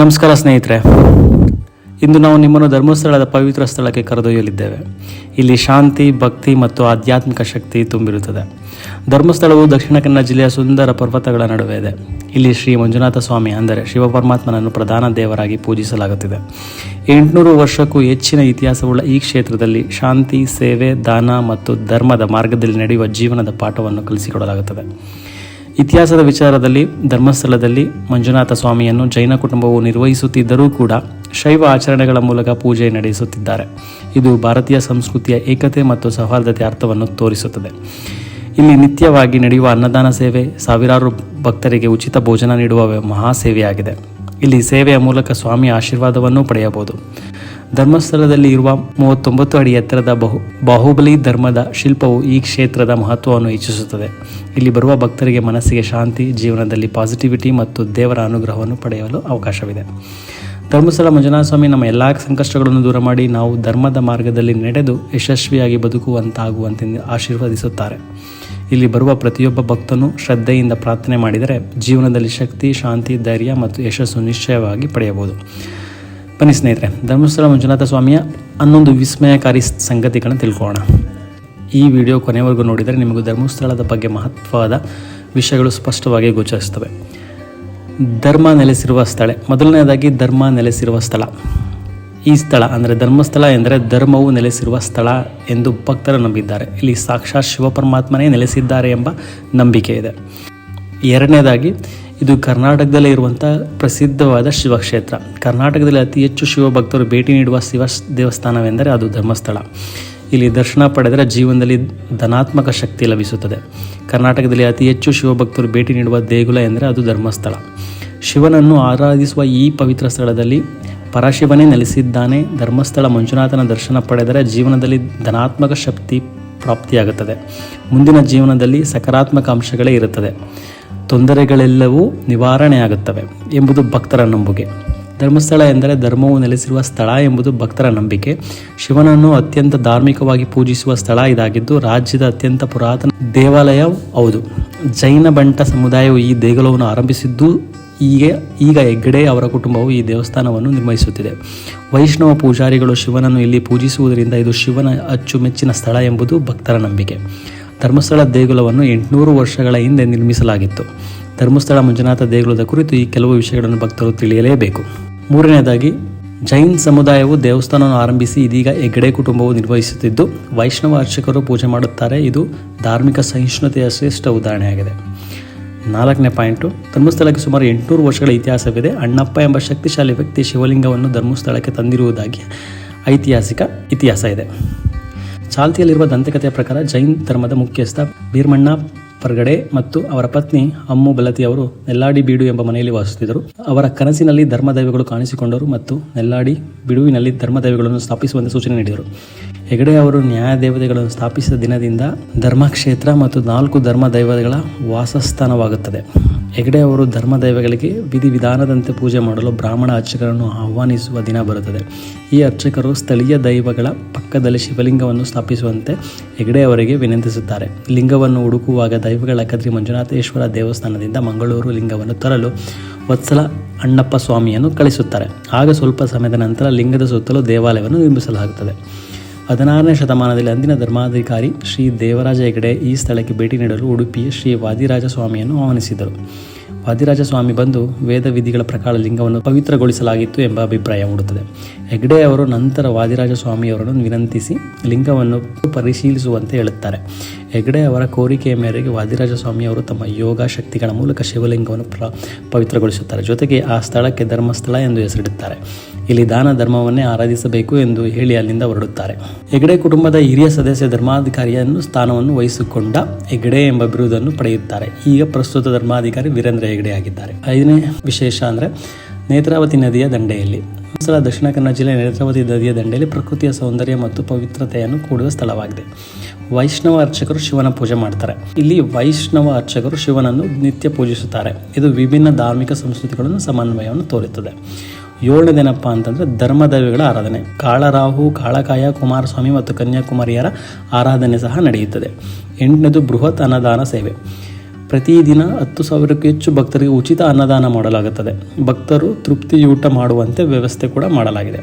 ನಮಸ್ಕಾರ ಸ್ನೇಹಿತರೆ. ಇಂದು ನಾವು ನಿಮ್ಮನ್ನು ಧರ್ಮಸ್ಥಳದ ಪವಿತ್ರ ಸ್ಥಳಕ್ಕೆ ಕರೆದೊಯ್ಯಲಿದ್ದೇವೆ. ಇಲ್ಲಿ ಶಾಂತಿ, ಭಕ್ತಿ ಮತ್ತು ಆಧ್ಯಾತ್ಮಿಕ ಶಕ್ತಿ ತುಂಬಿರುತ್ತದೆ. ಧರ್ಮಸ್ಥಳವು ದಕ್ಷಿಣ ಕನ್ನಡ ಜಿಲ್ಲೆಯ ಸುಂದರ ಪರ್ವತಗಳ ನಡುವೆ ಇದೆ. ಇಲ್ಲಿ ಶ್ರೀ ಮಂಜುನಾಥ ಸ್ವಾಮಿ ಅಂದರೆ ಶಿವಪರಮಾತ್ಮನನ್ನು ಪ್ರಧಾನ ದೇವರಾಗಿ ಪೂಜಿಸಲಾಗುತ್ತಿದೆ. ಎಂಟುನೂರು ವರ್ಷಕ್ಕೂ ಹೆಚ್ಚಿನ ಇತಿಹಾಸವುಳ್ಳ ಈ ಕ್ಷೇತ್ರದಲ್ಲಿ ಶಾಂತಿ, ಸೇವೆ, ದಾನ ಮತ್ತು ಧರ್ಮದ ಮಾರ್ಗದಲ್ಲಿ ನಡೆಯುವ ಜೀವನದ ಪಾಠವನ್ನು ಕಲಿಸಿಕೊಡಲಾಗುತ್ತದೆ. ಇತಿಹಾಸದ ವಿಚಾರದಲ್ಲಿ, ಧರ್ಮಸ್ಥಳದಲ್ಲಿ ಮಂಜುನಾಥ ಸ್ವಾಮಿಯನ್ನು ಜೈನ ಕುಟುಂಬವು ನಿರ್ವಹಿಸುತ್ತಿದ್ದರೂ ಕೂಡ ಶೈವ ಆಚರಣೆಗಳ ಮೂಲಕ ಪೂಜೆ ನಡೆಸುತ್ತಿದ್ದಾರೆ. ಇದು ಭಾರತೀಯ ಸಂಸ್ಕೃತಿಯ ಏಕತೆ ಮತ್ತು ಸೌಹಾರ್ದತೆ ಅರ್ಥವನ್ನು ತೋರಿಸುತ್ತದೆ. ಇಲ್ಲಿ ನಿತ್ಯವಾಗಿ ನಡೆಯುವ ಅನ್ನದಾನ ಸೇವೆ, ಸಾವಿರಾರು ಭಕ್ತರಿಗೆ ಉಚಿತ ಭೋಜನ ನೀಡುವ ಮಹಾಸೇವೆಯಾಗಿದೆ ಇಲ್ಲಿ ಸೇವೆಯ ಮೂಲಕ ಸ್ವಾಮಿಯ ಆಶೀರ್ವಾದವನ್ನು ಪಡೆಯಬಹುದು. ಧರ್ಮಸ್ಥಳದಲ್ಲಿ ಇರುವ ಮೂವತ್ತೊಂಬತ್ತು ಅಡಿ ಎತ್ತರದ ಬಹು, ಬಾಹುಬಲಿ ಧರ್ಮದ ಶಿಲ್ಪವು ಈ ಕ್ಷೇತ್ರದ ಮಹತ್ವವನ್ನು ಹೆಚ್ಚಿಸುತ್ತದೆ. ಇಲ್ಲಿ ಬರುವ ಭಕ್ತರಿಗೆ ಮನಸ್ಸಿಗೆ ಶಾಂತಿ, ಜೀವನದಲ್ಲಿ ಪಾಸಿಟಿವಿಟಿ ಮತ್ತು ದೇವರ ಅನುಗ್ರಹವನ್ನು ಪಡೆಯಲು ಅವಕಾಶವಿದೆ. ಧರ್ಮಸ್ಥಳ ಮಂಜುನಾಥ ಸ್ವಾಮಿ ನಮ್ಮ ಎಲ್ಲ ಸಂಕಷ್ಟಗಳನ್ನು ದೂರ ಮಾಡಿ ನಾವು ಧರ್ಮದ ಮಾರ್ಗದಲ್ಲಿ ನಡೆದು ಯಶಸ್ವಿಯಾಗಿ ಬದುಕುವಂತಾಗುವಂತೆ ಆಶೀರ್ವದಿಸುತ್ತಾರೆ. ಇಲ್ಲಿ ಬರುವ ಪ್ರತಿಯೊಬ್ಬ ಭಕ್ತನು ಶ್ರದ್ಧೆಯಿಂದ ಪ್ರಾರ್ಥನೆ ಮಾಡಿದರೆ ಜೀವನದಲ್ಲಿ ಶಕ್ತಿ, ಶಾಂತಿ, ಧೈರ್ಯ ಮತ್ತು ಯಶಸ್ಸು ನಿಶ್ಚಯವಾಗಿ ಪಡೆಯಬಹುದು. ಬನ್ನಿ ಸ್ನೇಹಿತರೆ, ಧರ್ಮಸ್ಥಳ ಮಂಜುನಾಥ ಸ್ವಾಮಿಯ ಹನ್ನೊಂದು ವಿಸ್ಮಯಕಾರಿ ಸಂಗತಿಗಳನ್ನು ತಿಳ್ಕೊಳ್ಳೋಣ. ಈ ವಿಡಿಯೋ ಕೊನೆವರೆಗೂ ನೋಡಿದರೆ ನಿಮಗೆ ಧರ್ಮಸ್ಥಳದ ಬಗ್ಗೆ ಮಹತ್ವದ ವಿಷಯಗಳು ಸ್ಪಷ್ಟವಾಗಿ ಗೋಚರಿಸ್ತವೆ ಧರ್ಮ ನೆಲೆಸಿರುವ ಸ್ಥಳ ಮೊದಲನೇದಾಗಿ ಧರ್ಮ ನೆಲೆಸಿರುವ ಸ್ಥಳ. ಈ ಸ್ಥಳ ಅಂದರೆ ಧರ್ಮಸ್ಥಳ ಎಂದರೆ ಧರ್ಮವು ನೆಲೆಸಿರುವ ಸ್ಥಳ ಎಂದು ಭಕ್ತರು ನಂಬಿದ್ದಾರೆ. ಇಲ್ಲಿ ಸಾಕ್ಷಾತ್ ಶಿವಪರಮಾತ್ಮನೇ ನೆಲೆಸಿದ್ದಾರೆ ಎಂಬ ನಂಬಿಕೆ ಇದೆ. ಎರಡನೇದಾಗಿ ಇದು ಕರ್ನಾಟಕದಲ್ಲೇ ಇರುವಂಥ ಪ್ರಸಿದ್ಧವಾದ ಶಿವಕ್ಷೇತ್ರ. ಕರ್ನಾಟಕದಲ್ಲಿ ಅತಿ ಹೆಚ್ಚು ಶಿವಭಕ್ತರು ಭೇಟಿ ನೀಡುವ ಶಿವ ದೇವಸ್ಥಾನವೆಂದರೆ ಅದು ಧರ್ಮಸ್ಥಳ. ಇಲ್ಲಿ ದರ್ಶನ ಪಡೆದರೆ ಜೀವನದಲ್ಲಿ ಧನಾತ್ಮಕ ಶಕ್ತಿ ಲಭಿಸುತ್ತದೆ. ಕರ್ನಾಟಕದಲ್ಲಿ ಅತಿ ಹೆಚ್ಚು ಶಿವಭಕ್ತರು ಭೇಟಿ ನೀಡುವ ದೇಗುಲ ಎಂದರೆ ಅದು ಧರ್ಮಸ್ಥಳ. ಶಿವನನ್ನು ಆರಾಧಿಸುವ ಈ ಪವಿತ್ರ ಸ್ಥಳದಲ್ಲಿ ಪರಶಿವನೇ ನೆಲೆಸಿದ್ದಾನೆ. ಧರ್ಮಸ್ಥಳ ಮಂಜುನಾಥನ ದರ್ಶನ ಪಡೆದರೆ ಜೀವನದಲ್ಲಿ ಧನಾತ್ಮಕ ಶಕ್ತಿ ಪ್ರಾಪ್ತಿಯಾಗುತ್ತದೆ. ಮುಂದಿನ ಜೀವನದಲ್ಲಿ ಸಕಾರಾತ್ಮಕ ಅಂಶಗಳೇ ಇರುತ್ತದೆ. ತೊಂದರೆಗಳೆಲ್ಲವೂ ನಿವಾರಣೆಯಾಗುತ್ತವೆ ಎಂಬುದು ಭಕ್ತರ ನಂಬುಗೆ. ಧರ್ಮಸ್ಥಳ ಎಂದರೆ ಧರ್ಮವು ನೆಲೆಸಿರುವ ಸ್ಥಳ ಎಂಬುದು ಭಕ್ತರ ನಂಬಿಕೆ. ಶಿವನನ್ನು ಅತ್ಯಂತ ಧಾರ್ಮಿಕವಾಗಿ ಪೂಜಿಸುವ ಸ್ಥಳ ಇದಾಗಿದ್ದು, ರಾಜ್ಯದ ಅತ್ಯಂತ ಪುರಾತನ ದೇವಾಲಯ ಹೌದು. ಜೈನ ಬಂಟ ಸಮುದಾಯವು ಈ ದೇಗುಲವನ್ನು ಆರಂಭಿಸಿದ್ದು ಈಗ ಈಗ ಹೆಗ್ಗಡೆ ಅವರ ಕುಟುಂಬವು ಈ ದೇವಸ್ಥಾನವನ್ನು ನಿರ್ವಹಿಸುತ್ತಿದೆ. ವೈಷ್ಣವ ಪೂಜಾರಿಗಳು ಶಿವನನ್ನು ಇಲ್ಲಿ ಪೂಜಿಸುವುದರಿಂದ ಇದು ಶಿವನ ಅಚ್ಚುಮೆಚ್ಚಿನ ಸ್ಥಳ ಎಂಬುದು ಭಕ್ತರ ನಂಬಿಕೆ. ಧರ್ಮಸ್ಥಳ ದೇಗುಲವನ್ನು ಎಂಟುನೂರು ವರ್ಷಗಳ ಹಿಂದೆ ನಿರ್ಮಿಸಲಾಗಿತ್ತು. ಧರ್ಮಸ್ಥಳ ಮಂಜುನಾಥ ದೇಗುಲದ ಕುರಿತು ಈ ಕೆಲವು ವಿಷಯಗಳನ್ನು ಭಕ್ತರು ತಿಳಿಯಲೇಬೇಕು. ಮೂರನೆಯದಾಗಿ ಜೈನ್ ಸಮುದಾಯವು ದೇವಸ್ಥಾನವನ್ನು ಆರಂಭಿಸಿ ಇದೀಗ ಹೆಗ್ಗಡೆ ಕುಟುಂಬವು ನಿರ್ವಹಿಸುತ್ತಿದ್ದು, ವೈಷ್ಣವ ಅರ್ಚಕರು ಪೂಜೆ ಮಾಡುತ್ತಾರೆ. ಇದು ಧಾರ್ಮಿಕ ಸಹಿಷ್ಣುತೆಯ ಶ್ರೇಷ್ಠ ಉದಾಹರಣೆಯಾಗಿದೆ. ನಾಲ್ಕನೇ ಪಾಯಿಂಟು, ಧರ್ಮಸ್ಥಳಕ್ಕೆ ಸುಮಾರು ಎಂಟುನೂರು ವರ್ಷಗಳ ಇತಿಹಾಸವಿದೆ. ಅಣ್ಣಪ್ಪ ಎಂಬ ಶಕ್ತಿಶಾಲಿ ವ್ಯಕ್ತಿ ಶಿವಲಿಂಗವನ್ನು ಧರ್ಮಸ್ಥಳಕ್ಕೆ ತಂದಿರುವುದಾಗಿ ಐತಿಹಾಸಿಕ ಇತಿಹಾಸ ಇದೆ. ಚಾಲ್ತಿಯಲ್ಲಿರುವ ದಂತಕಥೆಯ ಪ್ರಕಾರ ಜೈನ್ ಧರ್ಮದ ಮುಖ್ಯಸ್ಥ ಭೀರ್ಮಣ್ಣ ಪರ್ಗಡೆ ಮತ್ತು ಅವರ ಪತ್ನಿ ಅಮ್ಮು ಬಲತಿ ಅವರು ನೆಲ್ಲಾಡಿ ಬೀಡು ಎಂಬ ಮನೆಯಲ್ಲಿ ವಾಸಿಸುತ್ತಿದ್ದರು. ಅವರ ಕನಸಿನಲ್ಲಿ ಧರ್ಮದೈವಗಳು ಕಾಣಿಸಿಕೊಂಡರು ಮತ್ತು ನೆಲ್ಲಾಡಿ ಬಿಡುವಿನಲ್ಲಿ ಧರ್ಮದೈವಗಳನ್ನು ಸ್ಥಾಪಿಸುವಂತೆ ಸೂಚನೆ ನೀಡಿದರು. ಹೆಗಡೆ ಅವರು ನ್ಯಾಯ ದೇವತೆಗಳನ್ನು ಸ್ಥಾಪಿಸಿದ ದಿನದಿಂದ ಧರ್ಮಕ್ಷೇತ್ರ ಮತ್ತು ನಾಲ್ಕು ಧರ್ಮ ದೈವಗಳ ವಾಸಸ್ಥಾನವಾಗುತ್ತದೆ. ಹೆಗಡೆ ಅವರು ಧರ್ಮ ದೈವಗಳಿಗೆ ವಿಧಿ ವಿಧಾನದಂತೆ ಪೂಜೆ ಮಾಡಲು ಬ್ರಾಹ್ಮಣ ಅರ್ಚಕರನ್ನು ಆಹ್ವಾನಿಸುವ ದಿನ ಬರುತ್ತದೆ. ಈ ಅರ್ಚಕರು ಸ್ಥಳೀಯ ದೈವಗಳ ಪಕ್ಕದಲ್ಲಿ ಶಿವಲಿಂಗವನ್ನು ಸ್ಥಾಪಿಸುವಂತೆ ಹೆಗಡೆ ಅವರಿಗೆ ವಿನಂತಿಸುತ್ತಾರೆ. ಲಿಂಗವನ್ನು ಹುಡುಕುವಾಗ ದೈವಗಳ ಕದ್ರಿ ಮಂಜುನಾಥೇಶ್ವರ ದೇವಸ್ಥಾನದಿಂದ ಮಂಗಳೂರು ಲಿಂಗವನ್ನು ತರಲು ವತ್ಸಲ ಅಣ್ಣಪ್ಪ ಸ್ವಾಮಿಯನ್ನು ಕಳಿಸುತ್ತಾರೆ. ಆಗ ಸ್ವಲ್ಪ ಸಮಯದ ನಂತರ ಲಿಂಗದ ಸುತ್ತಲೂ ದೇವಾಲಯವನ್ನು ನಿರ್ಮಿಸಲಾಗುತ್ತದೆ. ಹದಿನಾರನೇ ಶತಮಾನದಲ್ಲಿ ಅಂದಿನ ಧರ್ಮಾಧಿಕಾರಿ ಶ್ರೀ ದೇವರಾಜ ಹೆಗಡೆ ಈ ಸ್ಥಳಕ್ಕೆ ಭೇಟಿ ನೀಡಲು ಉಡುಪಿಯ ಶ್ರೀ ವಾದಿರಾಜ ಸ್ವಾಮಿಯನ್ನು ಆಹ್ವಾನಿಸಿದರು. ವಾದಿರಾಜ ಸ್ವಾಮಿ ಬಂದು ವೇದ ವಿಧಿಗಳ ಪ್ರಕಾರ ಲಿಂಗವನ್ನು ಪವಿತ್ರಗೊಳಿಸಲಾಗಿತ್ತು ಎಂಬ ಅಭಿಪ್ರಾಯ ಮೂಡುತ್ತದೆ. ಹೆಗ್ಡೆ ಅವರು ನಂತರ ವಾದಿರಾಜ ಸ್ವಾಮಿಯವರನ್ನು ವಿನಂತಿಸಿ ಲಿಂಗವನ್ನು ಪರಿಶೀಲಿಸುವಂತೆ ಹೇಳುತ್ತಾರೆ. ಹೆಗ್ಡೆ ಅವರ ಕೋರಿಕೆಯ ಮೇರೆಗೆ ವಾದಿರಾಜ ಸ್ವಾಮಿಯವರು ತಮ್ಮ ಯೋಗ ಶಕ್ತಿಗಳ ಮೂಲಕ ಶಿವಲಿಂಗವನ್ನು ಪವಿತ್ರಗೊಳಿಸುತ್ತಾರೆ. ಜೊತೆಗೆ ಆ ಸ್ಥಳಕ್ಕೆ ಧರ್ಮಸ್ಥಳ ಎಂದು ಹೆಸರಿಡುತ್ತಾರೆ. ಇಲ್ಲಿ ದಾನ ಧರ್ಮವನ್ನೇ ಆರಾಧಿಸಬೇಕು ಎಂದು ಹೇಳಿ ಅಲ್ಲಿಂದ ಹೊರಡುತ್ತಾರೆ. ಹೆಗಡೆ ಕುಟುಂಬದ ಹಿರಿಯ ಸದಸ್ಯ ಧರ್ಮಾಧಿಕಾರಿಯನ್ನು ಸ್ಥಾನವನ್ನು ವಹಿಸಿಕೊಂಡ ಹೆಗ್ಡೆ ಎಂಬ ಬಿರುದನ್ನು ಪಡೆಯುತ್ತಾರೆ. ಈಗ ಪ್ರಸ್ತುತ ಧರ್ಮಾಧಿಕಾರಿ ವೀರೇಂದ್ರ ಹೆಗಡೆ ಆಗಿದ್ದಾರೆ ಐದನೇ ವಿಶೇಷ ಅಂದರೆ ನೇತ್ರಾವತಿ ನದಿಯ ದಂಡೆಯಲ್ಲಿ. ಸಲ ದಕ್ಷಿಣ ಕನ್ನಡ ಜಿಲ್ಲೆ ನೇತ್ರಾವತಿ ನದಿಯ ದಂಡೆಯಲ್ಲಿ ಪ್ರಕೃತಿಯ ಸೌಂದರ್ಯ ಮತ್ತು ಪವಿತ್ರತೆಯನ್ನು ಕೂಡುವ ಸ್ಥಳವಾಗಿದೆ. ವೈಷ್ಣವ ಅರ್ಚಕರು ಶಿವನ ಪೂಜೆ ಮಾಡ್ತಾರೆ. ಇಲ್ಲಿ ವೈಷ್ಣವ ಅರ್ಚಕರು ಶಿವನನ್ನು ನಿತ್ಯ ಪೂಜಿಸುತ್ತಾರೆ. ಇದು ವಿಭಿನ್ನ ಧಾರ್ಮಿಕ ಸಂಸ್ಕೃತಿಗಳನ್ನು ಸಮನ್ವಯವನ್ನು ತೋರುತ್ತದೆ. ಏಳನೇದೇನಪ್ಪ ಅಂತಂದರೆ ಧರ್ಮದೈವಗಳ ಆರಾಧನೆ. ಕಾಳರಾಹು, ಕಾಳಕಾಯ, ಕುಮಾರಸ್ವಾಮಿ ಮತ್ತು ಕನ್ಯಾಕುಮಾರಿಯರ ಆರಾಧನೆ ಸಹ ನಡೆಯುತ್ತದೆ. ಎಂಟನೇದು ಬೃಹತ್ ಅನ್ನದಾನ ಸೇವೆ. ಪ್ರತಿದಿನ ಹತ್ತು ಸಾವಿರಕ್ಕೂ ಹೆಚ್ಚು ಭಕ್ತರಿಗೆ ಉಚಿತ ಅನ್ನದಾನ ಮಾಡಲಾಗುತ್ತದೆ. ಭಕ್ತರು ತೃಪ್ತಿಯೂಟ ಮಾಡುವಂತೆ ವ್ಯವಸ್ಥೆ ಕೂಡ ಮಾಡಲಾಗಿದೆ.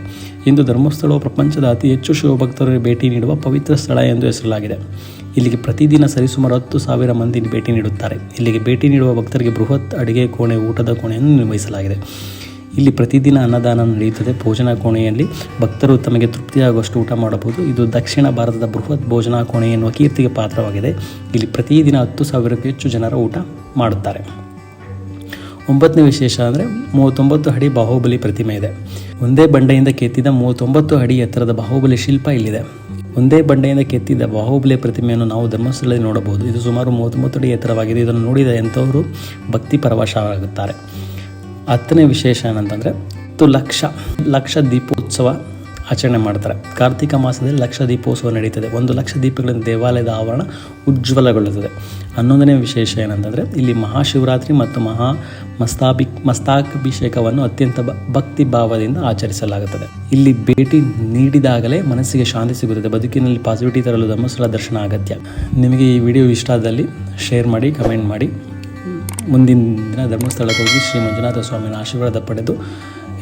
ಇಂದು ಧರ್ಮಸ್ಥಳವು ಪ್ರಪಂಚದ ಅತಿ ಹೆಚ್ಚು ಶಿವಭಕ್ತರಿಗೆ ಭೇಟಿ ನೀಡುವ ಪವಿತ್ರ ಸ್ಥಳ ಎಂದು ಹೆಸರಲಾಗಿದೆ. ಇಲ್ಲಿಗೆ ಪ್ರತಿದಿನ ಸರಿಸುಮಾರು ಹತ್ತು ಸಾವಿರ ಮಂದಿ ಭೇಟಿ ನೀಡುತ್ತಾರೆ. ಇಲ್ಲಿಗೆ ಭೇಟಿ ನೀಡುವ ಭಕ್ತರಿಗೆ ಬೃಹತ್ ಅಡಿಗೆ, ಕೋಣೆ, ಊಟದ ಕೋಣೆಯನ್ನು ನಿರ್ವಹಿಸಲಾಗಿದೆ. ಇಲ್ಲಿ ಪ್ರತಿದಿನ ಅನ್ನದಾನ ನಡೆಯುತ್ತದೆ. ಭೋಜನ ಕೋಣೆಯಲ್ಲಿ ಭಕ್ತರು ತಮಗೆ ತೃಪ್ತಿಯಾಗುವಷ್ಟು ಊಟ ಮಾಡಬಹುದು. ಇದು ದಕ್ಷಿಣ ಭಾರತದ ಬೃಹತ್ ಭೋಜನ ಕೋಣೆ ಎನ್ನುವ ಕೀರ್ತಿಗೆ ಪಾತ್ರವಾಗಿದೆ. ಇಲ್ಲಿ ಪ್ರತಿದಿನ ಹತ್ತು ಸಾವಿರಕ್ಕೂ ಹೆಚ್ಚು ಜನರು ಊಟ ಮಾಡುತ್ತಾರೆ. ಒಂಬತ್ತನೇ ವಿಶೇಷ ಅಂದರೆ ಮೂವತ್ತೊಂಬತ್ತು ಅಡಿ ಬಾಹುಬಲಿ ಪ್ರತಿಮೆ ಇದೆ. ಒಂದೇ ಬಂಡೆಯಿಂದ ಕೆತ್ತಿದ ಮೂವತ್ತೊಂಬತ್ತು ಅಡಿ ಎತ್ತರದ ಬಾಹುಬಲಿ ಶಿಲ್ಪ ಇಲ್ಲಿದೆ. ಒಂದೇ ಬಂಡೆಯಿಂದ ಕೆತ್ತಿದ ಬಾಹುಬಲಿ ಪ್ರತಿಮೆಯನ್ನು ನಾವು ಧರ್ಮಸ್ಥಳದಲ್ಲಿ ನೋಡಬಹುದು. ಇದು ಸುಮಾರು ಮೂವತ್ತೊಂಬತ್ತು ಅಡಿ ಎತ್ತರವಾಗಿದೆ. ಇದನ್ನು ನೋಡಿದ ಎಂಥವರು ಭಕ್ತಿ ಪರವಶರಾಗುತ್ತಾರೆ ಹತ್ತನೇ ವಿಶೇಷ ಏನಂತಂದರೆ ತು ಲಕ್ಷ ಲಕ್ಷ ದೀಪೋತ್ಸವ ಆಚರಣೆ ಮಾಡ್ತಾರೆ. ಕಾರ್ತಿಕ ಮಾಸದಲ್ಲಿ ಲಕ್ಷ ದೀಪೋತ್ಸವ ನಡೀತದೆ. ಒಂದು ಲಕ್ಷ ದೀಪಗಳಿಂದ ದೇವಾಲಯದ ಆವರಣ ಉಜ್ವಲಗೊಳ್ಳುತ್ತದೆ. ಹನ್ನೊಂದನೇ ವಿಶೇಷ ಏನಂತಂದರೆ, ಇಲ್ಲಿ ಮಹಾಶಿವರಾತ್ರಿ ಮತ್ತು ಮಹಾ ಮಸ್ತಾಭಿ ಮಸ್ತಾಕಾಭಿಷೇಕವನ್ನು ಅತ್ಯಂತ ಭಕ್ತಿ ಭಾವದಿಂದ ಆಚರಿಸಲಾಗುತ್ತದೆ. ಇಲ್ಲಿ ಭೇಟಿ ನೀಡಿದಾಗಲೇ ಮನಸ್ಸಿಗೆ ಶಾಂತಿ ಸಿಗುತ್ತದೆ. ಬದುಕಿನಲ್ಲಿ ಪಾಸಿಟಿವಿಟಿ ತರಲು ಧರ್ಮಸ್ಥಳ ದರ್ಶನ ಅಗತ್ಯ. ನಿಮಗೆ ಈ ವಿಡಿಯೋ ಇಷ್ಟ ಆದಲ್ಲಿ ಶೇರ್ ಮಾಡಿ, ಕಮೆಂಟ್ ಮಾಡಿ. ಮುಂದಿನ ದಿನ ಧರ್ಮಸ್ಥಳಕ್ಕೆ ಹೋಗಿ ಶ್ರೀ ಮಂಜುನಾಥ ಸ್ವಾಮಿನ ಆಶೀರ್ವಾದ ಪಡೆದು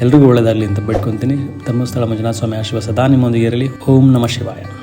ಎಲ್ರಿಗೂ ಒಳ್ಳೆಯದಾಗಲಿ ಅಂತ ಬೇಡ್ಕೊತೀನಿ. ಧರ್ಮಸ್ಥಳ ಮಂಜುನಾಥ ಸ್ವಾಮಿ ಆಶೀರ್ವಾದ ಸದಾ ನಿಮ್ಮೊಂದಿಗೆ ಇರಲಿ. ಓಂ ನಮಃ ಶಿವಾಯ.